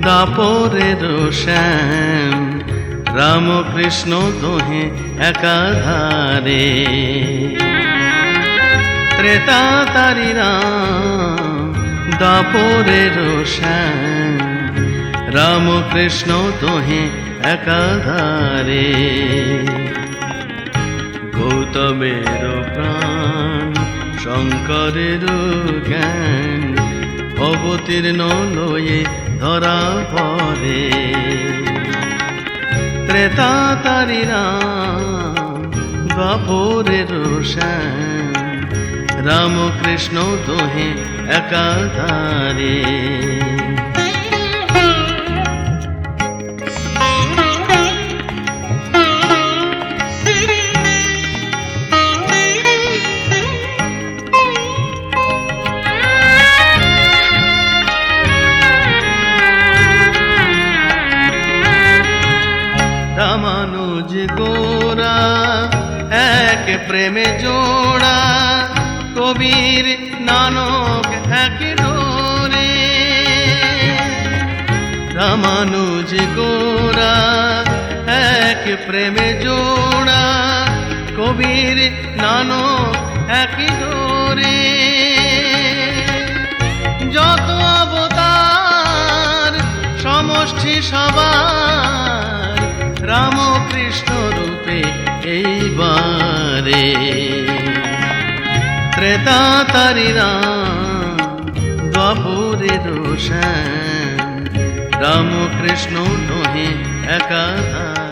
দ্বাপরের শ্যাম, রামকৃষ্ণ দোহে একাধারে। ত্রেতা তারি রাম শ্যাম, রামকৃষ্ণ দোহে একাধারে। গৌতমের প্রাণ, শঙ্করের জ্ঞান অবতীর্ণ লয়ে ধরা পরে ত্রেতা তারি রাম দ্বাপরের শ্যাম রামকৃষ্ণ দোহে একাধারে। রামানুজ গোরা, এক প্রেমে জোড়া। কবির নানক এক ডোরে রামানুজ গোরা, এক প্রেমে জোড়া। কবির নানক এক ডোরে যত অবতার সমষ্টি সবার রামকৃষ্ণ রূপে এইবারে। ত্রেতা তারি রাম দ্বাপরের রাম রামকৃষ্ণ নহে একাধারে।